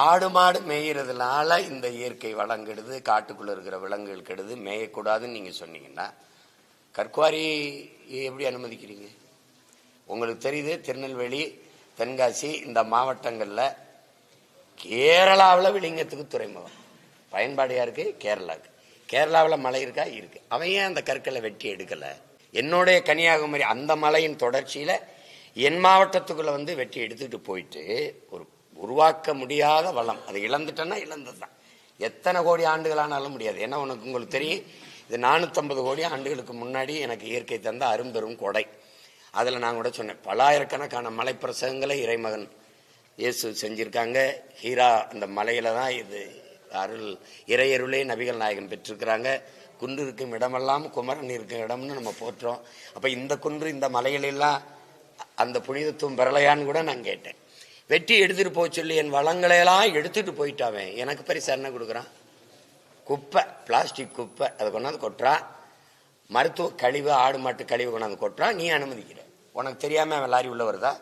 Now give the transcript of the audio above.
ஆடு மாடு மேய்கிறதுனால இந்த இயற்கை வளம் கெடுது காட்டுக்குள்ள இருக்கிற விலங்குகள் கெடுது மேயக்கூடாதுன்னு நீங்க சொன்னீங்கன்னா கற்குவாரி எப்படி அனுமதிக்கிறீங்க? உங்களுக்கு தெரியுது திருநெல்வேலி தென்காசி இந்த மாவட்டங்கள்ல கேரளாவில் விளிங்கத்துக்கு துறைமுகம். பயன்பாடையாக இருக்குது கேரளாவுக்கு கேரளாவில் மலை இருக்கா? இருக்கு. அவன் ஏன் அந்த கற்களை வெட்டி எடுக்கல? என்னுடைய கன்னியாகுமரி அந்த மலையின் தொடர்ச்சியில என் மாவட்டத்துக்குள்ள வந்து வெட்டி எடுத்துட்டு போயிட்டு ஒரு உருவாக்க முடியாத வளம். அதை இழந்துட்டேன்னா இழந்ததுதான். எத்தனை கோடி ஆண்டுகளானாலும் முடியாது. ஏன்னா உனக்கு உங்களுக்கு தெரியும் இது நானூற்றம்பது கோடி ஆண்டுகளுக்கு முன்னாடி எனக்கு இயற்கை தந்த அரும்பெரும் கொடை. அதில் நான் கூட சொன்னேன் பலாயிரக்கணக்கான மலைப்பிரசவங்களை இறைமகன் இயேசு செஞ்சுருக்காங்க. ஹீரா அந்த மலையில தான் இது அருள் இறையருளே நபிகள் நாயகம் பெற்றிருக்கிறாங்க. குன்று இருக்கும் இடமெல்லாம் குமரன் இருக்கும் இடம்னு நம்ம போற்றோம். அப்போ இந்த குன்று இந்த மலைகளெல்லாம் அந்த புனிதத்துவம் பெறலையான்னு கூட நான் கேட்டேன். வெட்டி எடுத்துட்டு போக சொல்லி என் வளங்களையெல்லாம் எடுத்துட்டு போயிட்டாவே எனக்கு பரிசு என்ன கொடுக்குறான். குப்பை பிளாஸ்டிக் குப்பை அதை கொண்டாந்து கொட்டுறான் மருத்துவ கழிவு ஆடு மாட்டு கழிவு கொண்டாந்து கொட்டுறான் நீ அனுமதிக்கிற. உனக்கு தெரியாம அவன் லாரி உள்ள வருதா?